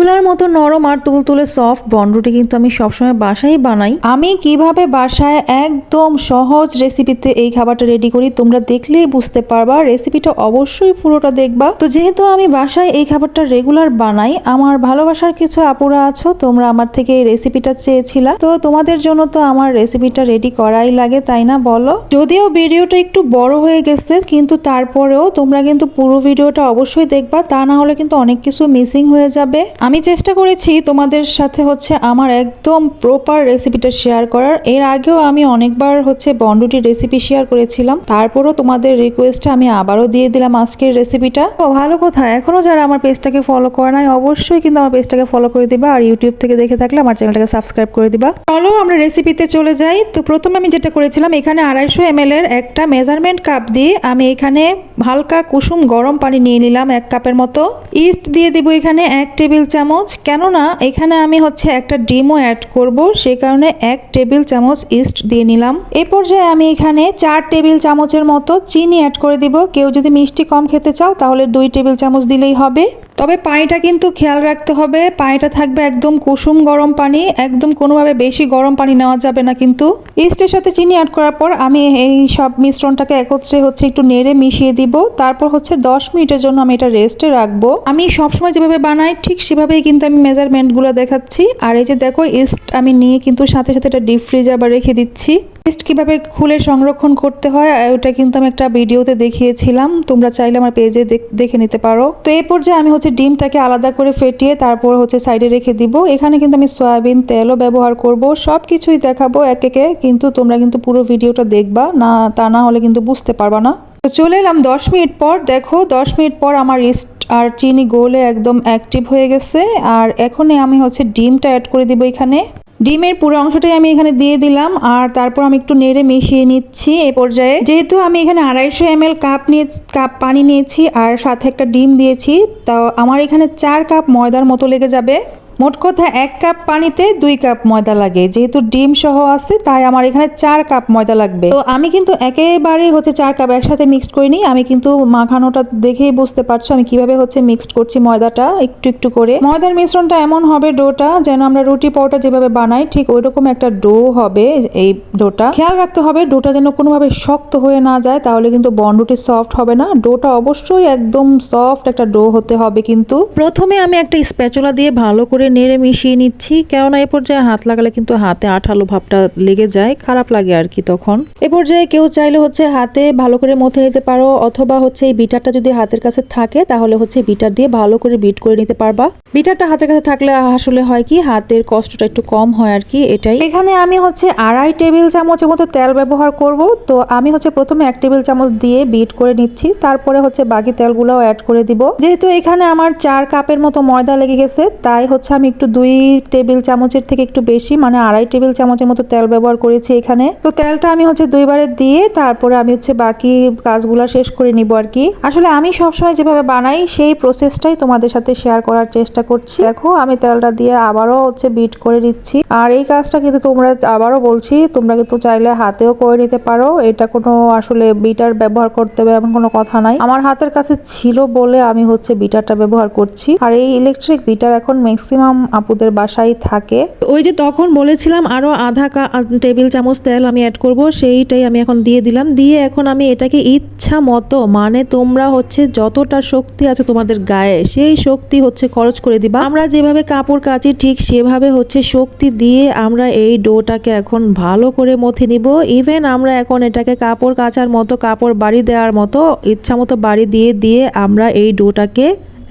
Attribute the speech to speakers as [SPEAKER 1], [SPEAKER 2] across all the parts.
[SPEAKER 1] তুলার মতো নরম আর তুলতুলে সফট বন বনরুটি কিন্তু আমি সবসময় বাসায় বানাই। আমি কীভাবে বাসায় একদম সহজ রেসিপিতে এই খাবারটা রেডি করি তোমরা দেখলেই বুঝতে পারবা। রেসিপিটা অবশ্যই পুরোটা দেখবা। তো যেহেতু আমি বাসায় এই খাবারটা রেগুলার বানাই, আমার ভালোবাসার কিছু আপুরা আছো, তোমরা আমার থেকে এই রেসিপিটা চেয়েছিলা। তো তোমাদের জন্য তো আমার রেসিপিটা রেডি করাই লাগে, তাই না বলো? যদিও ভিডিওটা একটু বড় হয়ে গেছে, কিন্তু তারপরেও তোমরা কিন্তু পুরো ভিডিওটা অবশ্যই দেখবা, তা না হলে কিন্তু অনেক কিছু মিসিং হয়ে যাবে। আমি চেষ্টা করেছি তোমাদের সাথে হচ্ছে আমার একদম প্রপার রেসিপিটা শেয়ার করার। এর আগেও আমি অনেকবার হচ্ছে বন্ডুটির রেসিপি শেয়ার করেছিলাম। তারপরও তোমাদের রিকোয়েস্টে আমি আবারও দিয়ে দিলাম আজকের রেসিপিটা ও, ভালো কথা। এখনও যারা আমার পেজটাকে ফলো করে নাই, অবশ্যই কিন্তু আমার পেজটাকে ফলো করে দিবা আর ইউটিউব থেকে দেখে থাকলে আমার চ্যানেলটাকে সাবস্ক্রাইব করে দিবা। চলো আমরা রেসিপিতে চলে যাই। তো প্রথমে আমি যেটা করেছিলাম, এখানে আড়াইশো এম এর একটা মেজারমেন্ট কাপ দিয়ে আমি এখানে হালকা কুসুম গরম পানি নিয়ে নিলাম এক কাপের মতো। ইস্ট দিয়ে দিব এখানে এক টেবিল চামচ, কেননা এখানে আমি হচ্ছে একটা ডিমও অ্যাড করব, সেই কারণে এক টেবিল চামচ ইস্ট দিয়ে নিলাম। এই পর্যায়ে আমি এখানে চার টেবিল চামচের মতো চিনি অ্যাড করে দিব। কেউ যদি মিষ্টি কম খেতে চাও, তাহলে দুই টেবিল চামচ দিলেই হবে। তবে পানিটা কিন্তু খেয়াল রাখতে হবে। পানিটা থাকবে একদম কুসুম গরম পানি, একদম কোনোভাবে বেশি গরম পানি নেওয়া যাবে না কিন্তু। ইস্টের সাথে চিনি অ্যাড করার পর আমি এই সব মিশ্রণটাকে একত্রে হচ্ছে একটু নেড়ে মিশিয়ে দিব। তারপর হচ্ছে দশ মিনিটের জন্য আমি এটা রেস্টে রাখব। আমি সবসময় যেভাবে বানাই, ঠিক সেভাবেই কিন্তু আমি মেজারমেন্টগুলো দেখাচ্ছি। আর এই যে দেখো ইস্ট আমি নিয়ে কিন্তু সাথে সাথে এটা ডিপ ফ্রিজে আবার রেখে দিচ্ছি। ইস্ট কীভাবে খুলে সংরক্ষণ করতে হয় ওটা কিন্তু আমি একটা ভিডিওতে দেখিয়েছিলাম। তোমরা চাইলে আমার পেজে দেখে নিতে পারো। তো এই পর্যায়ে আমি হচ্ছে ডিমটাকে আলাদা করে ফেটিয়ে তারপর হচ্ছে সাইডে রেখে দিব। এখানে কিন্তু আমি সয়াবিন, তেলও ব্যবহার করব। সব কিছুই দেখাবো এক একে, কিন্তু তোমরা কিন্তু পুরো ভিডিওটা দেখবা, না, তা না হলে কিন্তু বুঝতে পারবা না। তো চলে এলাম দশ মিনিট পর। দেখো, দশ মিনিট পর আমার ইস্ট আর চিনি গোলে একদম অ্যাক্টিভ হয়ে গেছে। আর এখনই আমি হচ্ছে ডিমটা অ্যাড করে দিব এখানে। ডিমের পুরো অংশটাই আমি এখানে দিয়ে দিলাম। আর তারপর আমি একটু নেড়ে মিশিয়ে নিচ্ছি এ পর্যায়ে। যেহেতু আমি এখানে আড়াইশো এম কাপ নিয়ে কাপ পানি নিয়েছি আর সাথে একটা ডিম দিয়েছি, তো আমার এখানে চার কাপ ময়দার মতো লেগে যাবে। মোট কথা এক কাপ পানিতে দুই কাপ ময়দা লাগে। যেহেতু ডিম সহ আছে, তাই আমার এখানে চার কাপ ময়দা লাগবে। তো আমি কিন্তু একেবারে হচ্ছে চার কাপ একসাথে মিক্সড করিনি আমি কিন্তু মাখানোটা দেখেই বুঝতে পারছ আমি কীভাবে হচ্ছে মিক্সড করছি ময়দাটা একটু একটু করে। ময়দার মিশ্রণটা এমন হবে ডোটা, যেন আমরা রুটি পরোটা যেভাবে বানাই, ঠিক ওই রকম একটা ডো হবে এই ডোটা। খেয়াল রাখতে হবে ডোটা যেন কোনোভাবে শক্ত হয়ে না যায়, তাহলে কিন্তু বন্ডুটি সফট হবে না। ডোটা অবশ্যই একদম সফট একটা ডো হতে হবে কিন্তু। প্রথমে আমি একটা স্প্যাচুলা দিয়ে ভালো করে নেড়ে মিশিয়ে নিচ্ছি। কেননা এ পর্যায়ে হাত লাগালে কিন্তু হাতে আঠালো ভাবটা লেগে যায়, খারাপ লাগে আর কি তখন। এ পর্যায়ে কেউ চাইলে হচ্ছে হাতে ভালো করে মথে নিতে পারো, অথবা হচ্ছে এই বিটারটা যদি হাতের কাছে থাকে, তাহলে হচ্ছে বিটার দিয়ে ভালো করে বিট করে নিতে পারবা। বিটারটা হাতের কাছে থাকলে আসলে হয় কি, হাতের কষ্টটা একটু কম হয় আর কি, এটাই। এখানে আমি হচ্ছে আড়াই টেবিল চামচের মতো তেল ব্যবহার করব। তো আমি হচ্ছে প্রথমে এক টেবিল চামচ দিয়ে বিট করে নিচ্ছি, তারপরে হচ্ছে বাকি তেলগুলোও অ্যাড করে দিব। যেহেতু এখানে আমার চার কাপের মতো ময়দা লেগে গেছে, তাই হচ্ছে আমি একটু দুই টেবিল চামচের থেকে একটু বেশি মানে আড়াই টেবিল চামচের মতো তেল ব্যবহার করেছি এখানে। তো তেলটা আমি হচ্ছে দুইবারে দিয়ে তারপরে আমি হচ্ছে বাকি কাজগুলো শেষ করে নিব আর কি। আসলে আমি সবসময় যেভাবে বানাই, সেই প্রসেসটাই তোমাদের সাথে শেয়ার করার চেষ্টা করছি। দেখো, আমি তেলটা দিয়ে আবারও হচ্ছে বিট করে দিচ্ছি আর এই কাজটা কিন্তু তোমরা আবারও বলছি, তোমরা কিন্তু চাইলে হাতেও করে নিতে পারো। এটা কোনো আসলে বিটার ব্যবহার করতে হবে এমন কোনো কথা নাই। আমার হাতের কাছে ছিল বলে আমি হচ্ছে বিটারটা ব্যবহার করছি। আর এই ইলেকট্রিক বিটার এখন ম্যাক্সিমাম আপুদের বাসায় থাকে। ওই যে তখন বলেছিলাম আরও আধা কা টেবিল চামচ তেল আমি অ্যাড করব, সেইটাই আমি এখন দিয়ে দিলাম। দিয়ে এখন আমি এটাকে ইচ্ছা মতো মানে তোমরা হচ্ছে যতটা শক্তি আছে তোমাদের গায়ে, সেই শক্তি হচ্ছে খরচ করে দিবা। আমরা যেভাবে কাপড় কাচি, ঠিক সেভাবে হচ্ছে শক্তি দিয়ে আমরা এই ডোটাকে এখন ভালো করে মথে নিব। ইভেন আমরা এখন এটাকে কাপড় কাচার মতো, কাপড় বাড়ি দেওয়ার মতো, ইচ্ছা মতো বাড়ি দিয়ে দিয়ে আমরা এই ডোটাকে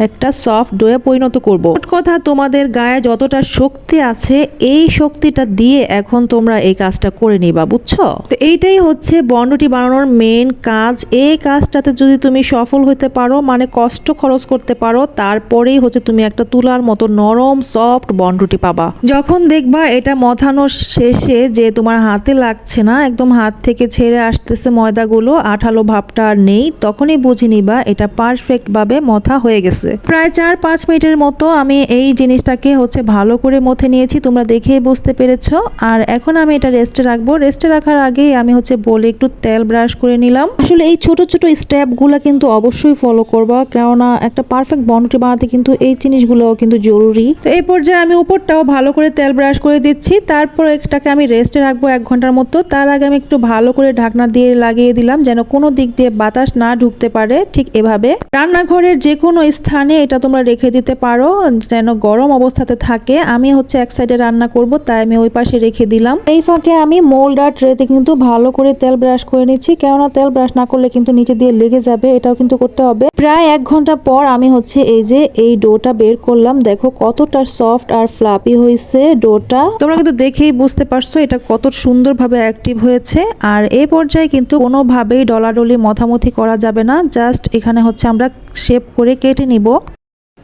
[SPEAKER 1] একটা সফট ডোয়ে পরিণত করব। কথা তোমাদের গায়ে যতটা শক্তি আছে, এই শক্তিটা দিয়ে এখন তোমরা এই কাজটা করে নিবা, বুঝছ? তো এইটাই হচ্ছে বন্ডটি বানানোর মেন কাজ। এই কাজটাতে যদি তুমি সফল হতে পারো মানে কষ্ট খরচ করতে পারো, তারপরেই হচ্ছে তুমি একটা তুলার মতো নরম সফট বন্ডটি পাবা। যখন দেখবা এটা মথানোর শেষে যে তোমার হাতে লাগছে না, একদম হাত থেকে ছেড়ে আসতেছে ময়দাগুলো, আঠালো ভাবটা আর নেই, তখনই বুঝে নিবা এটা পারফেক্ট ভাবে মথা হয়ে গেছে। গেছে প্রায় চার, পাঁচ মিনিটের মতো আমি এই জিনিসটাকে হচ্ছে ভালো করে মথে নিয়েছি, তোমরা দেখেই বুঝতে পেরেছ। আর এখন আমি এটা রেস্টে রাখব। রেস্টে রাখার আগেই আমি হচ্ছে বলে একটু তেল ব্রাশ করে নিলাম। আসলে এই ছোট ছোট স্টেপগুলো কিন্তু অবশ্যই ফলো করবা, কেননা একটা পারফেক্ট বন্ডটি বানাতে কিন্তু এই জিনিসগুলোও কিন্তু জরুরি। তো এই পর্যায়ে আমি উপরটাও ভালো করে তেল ব্রাশ করে দিচ্ছি। তারপর এটাকে আমি রেস্টে রাখব এক ঘণ্টার মতো। তার আগে আমি একটু ভালো করে ঢাকনা দিয়ে লাগিয়ে দিলাম, যেন কোনো দিক দিয়ে বাতাস না ঢুকতে পারে ঠিক এভাবে। রান্নাঘরের যে কোনো স্থানে এটা তোমরা রেখে দিতে পারো, যেন গরম অবস্থাতে থাকে। আমি হচ্ছে এক সাইডে রান্না করব, তাই আমি ওই পাশে রেখে দিলাম। এই ফাঁকে আমি মোল্ড আর ট্রেতে কিন্তু ভালো করে তেল ব্রাশ করে নিচ্ছি, কেননা তেল ব্রাশ না করলে কিন্তু নিচে দিয়ে লেগে যাবে, এটাও কিন্তু করতে হবে। প্রায় এক ঘণ্টা পর আমি হচ্ছে এই যে এই ডোটা বের করলাম, দেখো কতটা সফট আর ফ্লাপি হয়েছে ডোটা। তোমরা কিন্তু দেখেই বুঝতে পারছ এটা কত সুন্দরভাবে অ্যাক্টিভ হয়েছে, আর এই পর্যায়ে কিন্তু কোনোভাবেই ডলাডলি মথামথি করা যাবে না, জাস্ট এখানে হচ্ছে আমরা শেপ করে কেটে নিব। 뭐?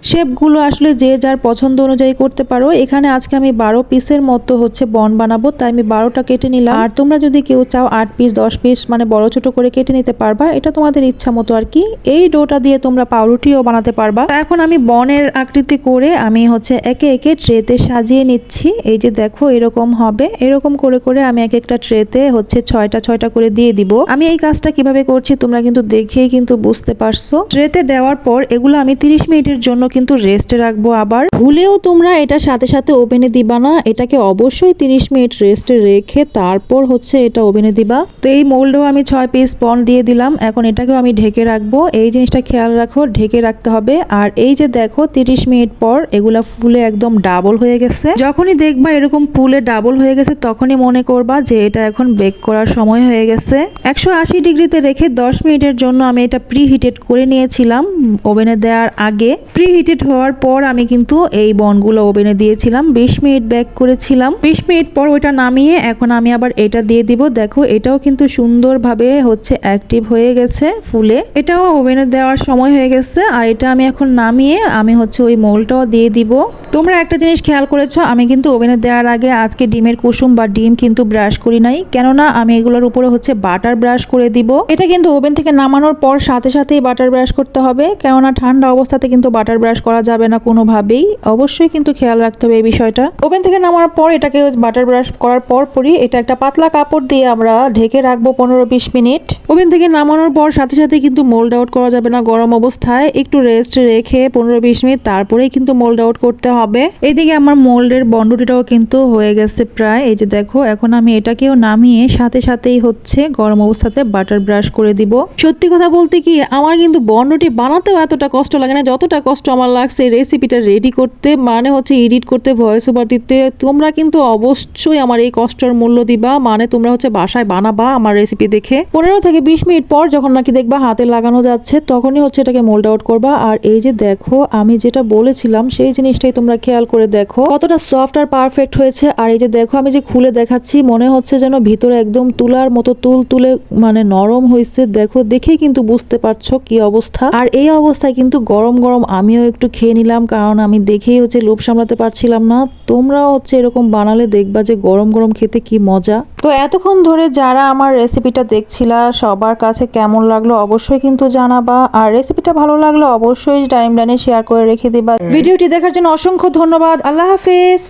[SPEAKER 1] শেপগুলো আসলে যে যার পছন্দ অনুযায়ী করতে পারো। এখানে আজকে আমি বারো পিসের মতো হচ্ছে বন বানাবো, তাই আমি বারোটা কেটে নিলাম। আর তোমরা যদি কেউ চাও আট পিস, দশ পিস মানে বড় ছোট করে কেটে নিতে পারবা, এটা তোমাদের ইচ্ছা মতো আর কি। এই ডোটা দিয়ে তোমরা পাউরুটিও বানাতে পারবা। এখন আমি বনের আকৃতি করে আমি হচ্ছে একে একে ট্রেতে সাজিয়ে নিচ্ছি। এই যে দেখো, এরকম হবে। এরকম করে করে আমি এক একটা ট্রেতে হচ্ছে ছয়টা ছয়টা করে দিয়ে দিব। আমি এই কাজটা কীভাবে করছি তোমরা কিন্তু দেখেই কিন্তু বুঝতে পারছ। ট্রেতে দেওয়ার পর এগুলো আমি তিরিশ মিনিটের জন্য কিন্তু রেস্টে রাখব আবার। ভুলেও তোমরা এটা সাথে সাথে ওভেনে দিবা না। এটাকে অবশ্যই তিরিশ মিনিট রেস্টে রেখে তারপর হচ্ছে এটা ওভেনে দিবা। তো এই মোল্ডেও আমি ছয় পিস পন দিয়ে দিলাম। এখন এটাকেও আমি ঢেকে রাখব। এই জিনিসটা খেয়াল রাখো, ঢেকে রাখতে হবে। আর এই যে দেখো, তিরিশ মিনিট পর এগুলা ফুলে একদম ডাবল হয়ে গেছে। যখনই দেখবা এরকম ফুলে ডাবল হয়ে গেছে, তখনই মনে করবা যে এটা এখন বেক করার সময় হয়ে গেছে। একশো আশি ডিগ্রিতে রেখে দশ মিনিটের জন্য আমি এটা প্রি হিটেড করে নিয়েছিলাম ওভেনে দেওয়ার আগে। প্রি হিটেড হওয়ার পর আমি কিন্তু এই বনগুলো ওভেনে দিয়েছিলাম, বিশ মিনিট ব্যাক করেছিলাম। বিশ মিনিট পর ওইটা নামিয়ে এখন আমি আবার এটা দিয়ে দিব। দেখো, এটাও কিন্তু সুন্দরভাবে হচ্ছে অ্যাক্টিভ হয়ে গেছে ফুলে। এটাও ওভেনে দেওয়ার সময় হয়ে গেছে, আর এটা আমি এখন নামিয়ে আমি হচ্ছে ওই মোলটাও দিয়ে দিব। তোমরা একটা জিনিস খেয়াল করেছ, আমি কিন্তু ওভেনে দেওয়ার আগে আজকে ডিমের কুসুম বা ডিম কিন্তু ব্রাশ করি নাই। কেননা আমি এগুলোর উপরে হচ্ছে বাটার ব্রাশ করে দিব। এটা কিন্তু ওভেন থেকে নামানোর পর সাথে সাথেই বাটার ব্রাশ করতে হবে, কেননা ঠান্ডা অবস্থাতে কিন্তু বাটার ব্রাশ করা যাবে না কোনোভাবেই। অবশ্যই কিন্তু খেয়াল রাখতে হবে এই বিষয়টা। ওভেন থেকে নামানোর পর এটাকে বাটার ব্রাশ করার পর পরই এটা একটা পাতলা কাপড় দিয়ে আমরা ঢেকে রাখব পনেরো বিশ মিনিট। ওভেন থেকে নামানোর পর সাথে সাথে কিন্তু মোল্ড আউট করা যাবে না গরম অবস্থায়। একটু রেস্ট রেখে পনেরো বিশ মিনিট তারপরেই কিন্তু মোল্ড আউট করতে হবে এইদিকে আমার মোল্ডের বন্ডটিটাও কিন্তু হয়ে গেছে প্রায়। এই যে দেখো, এখন আমি এটাকেও নামিয়ে সাথে সাথেই হচ্ছে গরম অবস্থাতে বাটার ব্রাশ করে দিব। সত্যি কথা বলতে কি, আমার কিন্তু বন্ডটি বানাতেও এতটা কষ্ট লাগে না, যতটা কষ্ট আমার লাগছে রেসিপিটা রেডি করতে মানে হচ্ছে এডিট করতে ভয়েস ওভার দিতে। তোমরা কিন্তু অবশ্যই আমার এই কষ্টের মূল্য দিবা মানে তোমরা হচ্ছে বাসায় বানাবা আমার রেসিপি দেখে। পনেরো থেকে বিশ মিনিট পর যখন নাকি দেখবা হাতে লাগানো যাচ্ছে, তখনই হচ্ছে এটাকে মোল্ড আউট করবা। আর এই যে দেখো, আমি যেটা বলেছিলাম, সেই জিনিসটাই তোমরা খেয়াল করে দেখো। কতটা সফট আর পারফেক্ট হয়েছে। আর এই যে দেখো, আমি যে খুলে দেখাচ্ছি, মনে হচ্ছে যেন ভিতরে একদম তুলার মতো তুল তুলে মানে নরম হয়েছে। দেখো, দেখেই কিন্তু বুঝতে পারছ কি অবস্থা। আর এই অবস্থায় কিন্তু গরম গরম আমিও একটু খেয়ে নিলাম, কারণ আমি দেখেই হচ্ছে লোভ সামলাতে পারছিলাম না। তোমরাও হচ্ছে এরকম বানালে দেখবা যে গরম গরম খেতে কি মজা। তো এতক্ষণ ধরে যারা আমার রেসিপিটা দেখছিলা, সবার কাছে কেমন লাগল অবশ্যই কিন্তু জানাবা। আর রেসিপিটা ভালো লাগল অবশ্যই টাইম লাইনে শেয়ার করে রেখে দিবা। ভিডিওটি দেখার জন্য অসংখ্য ধন্যবাদ। আল্লাহ হাফেজ।